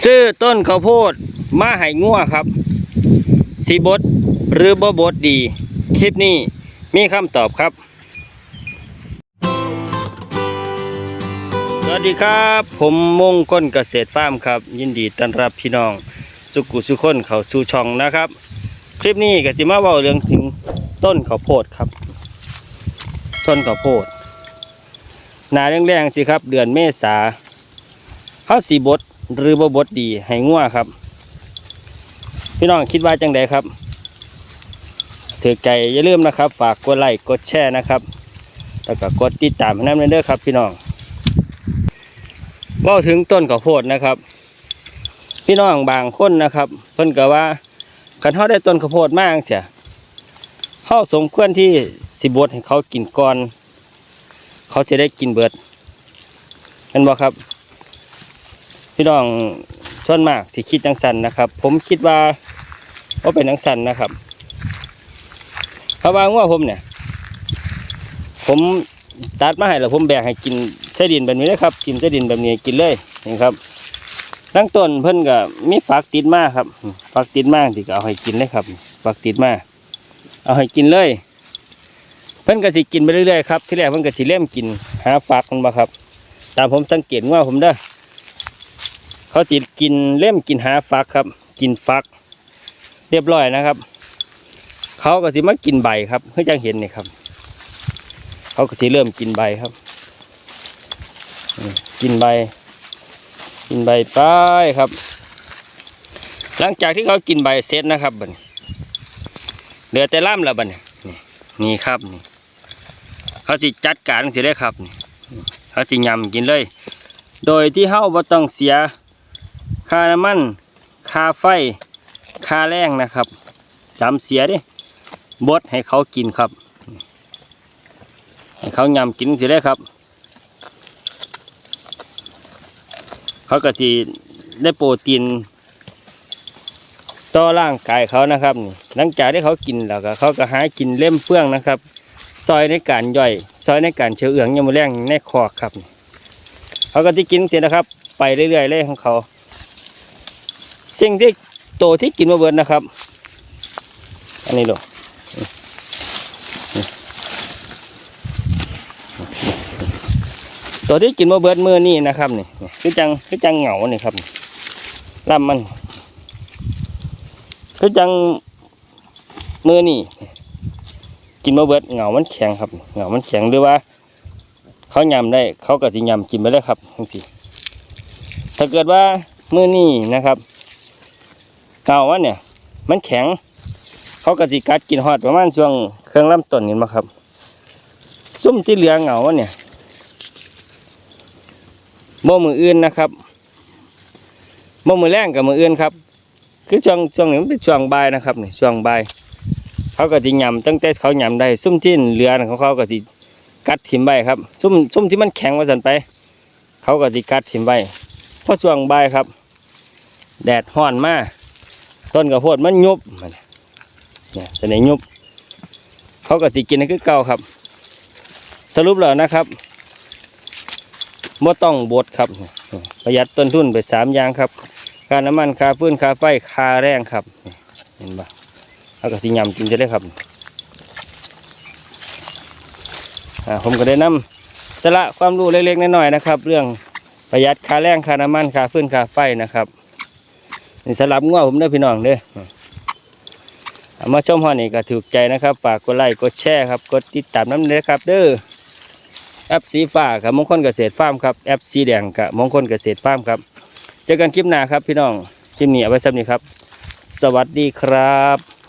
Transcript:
ซื้อต้นข้าวโพดมาให้งัวครับสีบดหรือบ่บดดี คลิปนี้มีคำตอบครับ สวัสดีครับ ผมมงก้นเกษตรฟาร์มครับ ยินดีต้อนรับพี่น้อง สุกุสุคนเขาสู่ช่องนะครับ คลิปนี้ก็จะมาเว้าเรื่องถึงต้นข้าวโพดครับ ต้นข้าวโพดหนาแรงๆสิครับ เดือนเมษาเขาสีบด หรือบ่บดดีให้งัวครับ พี่น้องคิดว่าจังใดครับถือใจอย่าลืมนะครับ ฝากกดไลค์กดแชร์นะครับแล้วก็กดติดตามให้น้ำเด้อครับ พี่น้องว่าถึงต้นข้าวโพดนะครับ พี่น้องบางคนนะครับ เพิ่นก็ว่าคันเขาได้ต้นข้าวโพดมากเสียเขาสมควรที่สิบดให้เขากินก่อน เขาจะได้กินเบิดเห็นบ่ครับ พี่น้องส่วนมากสิคิดจังสันนะครับ ผมคิดว่าว่าเป็นจังสันนะครับเขาะวางว่าผมเนี่ย ผมตัดมาให้แล้วผมแบกให้กินใช้ดินแบบนี้นะครับ กินใช้ดินแบบนี้กินเลยนี่ครับตั้งต้นเพิ่นก็มีฝักติดมาครับฝักติดมาที่ก็เอาให้กินเลยครับฝักติดมาเอาให้กินเลย เพิ่นก็สิกินไปเรื่อยๆครับที่แรกเพิ่นก็สิเล่มกินหาฝักมันบ่ครับ ตามผมสังเกตว่าผมเด้อ เขาติดกินเล่มกินหาฟักครับ กินฟัก เรียบร้อยนะครับ เขาก็สิมากินใบครับเพื่อจังเห็นนี่ครับ เขาก็สิเริ่มกินใบครับ กินใบ กินใบไปครับ หลังจากที่เขากินใบเสร็จนะครับบันเหลือแต่ล่ำแล้วบันนี่นี่ครับนี่เขาสิจัดการสิได้ครับนี่เขาสิยำกินเลย โดยที่เฮ้าบ่ต้องเสีย ค่าน้ำมันค่าไฟค่าแรงนะครับจำเสียดิบดให้เขากินครับ ให้เขายำกินสิได้ครับ เขาก็จะได้โปรตีนต่อร่างกายเขานะครับนี่หลังจากที่เขากินแล้วก็เขาก็หากินเล่มเฟื่องนะครับ ซอยในการย่อยซอยในการเชื้อเอืองยำมแรงในคอครับ เขาก็จะกินเสร็จนะครับ ไปเรื่อยๆเลยของเขา สิ่งที่โตที่กินมาเบิดนะครับ อันนี้ดูตัวที่กินมาเบิดมือนี่นะครับนี่คือจังคือจังเหงานี่ครับลำมันคือจังมือนี่กินมาเบิดเหงามันแข็งครับเหงามันแข็งหรือว่า เขายำได้ เขาก็สิยำกินไปเลยครับทั้งสี่ถ้าเกิดว่ามือนี่นะครับ เก่าว่าเนี่ย มันแข็ง เขาก็สิกัดกินฮอดประมาณช่วงเครื่องลำต้นนี่มาครับ ซุ่มที่เหลือเหงาว่าเนี่ยโมมืออื่นนะครับโมมือแรงกับมืออื่นครับ คือช่วงช่วงนี้มันเป็นช่วงใบนะครับนี่ช่วงบ่ายเขาก็สิยำตั้งแต่เขายำได้ ซุ่มที่เหลือของเขาก็สิกัดถิ่มใบครับ ซุ่มซุ่มที่มันแข็งว่าสันไป เขาก็สิกัดถิ่มใบเพอช่วงใบครับ แดดห้อนมาก ต้นกระโพดมันยุบมันเนี่ยจะไหนยุบเขาก็สิกินคือเก่าครับ สรุปแล้วนะครับบ่ต้องบดครับ ประหยัดต้นทุนไปสามอย่างครับค่าน้ำมันค่าพื้นค่าไฟค่าแรงครับ เห็นปะเขาก็สิยำกินจะได้ครับผมก็ได้นำสาระความรู้เล็กๆน้อยๆนะครับ เรื่องประหยัดค่าแรงค่าน้ำมันค่าพื้นค่าไฟนะครับ นี่สลับง้อผมได้พี่น้องเด้อเอามาชมฮอนี่ก็ถูกใจนะครับฝากกดไลค์กดแชร์ครับกดติดตามน้ำเด้อครับ เด้อแอปสีฟ้าครับมงคลเกษตรฟาร์มครับแอปสีแดงกับมงคลเกษตรฟาร์มครับเจอกันคลิปหน้าครับพี่น้องคลิปนี้เอาไว้สำนี้ครับ สวัสดีครับ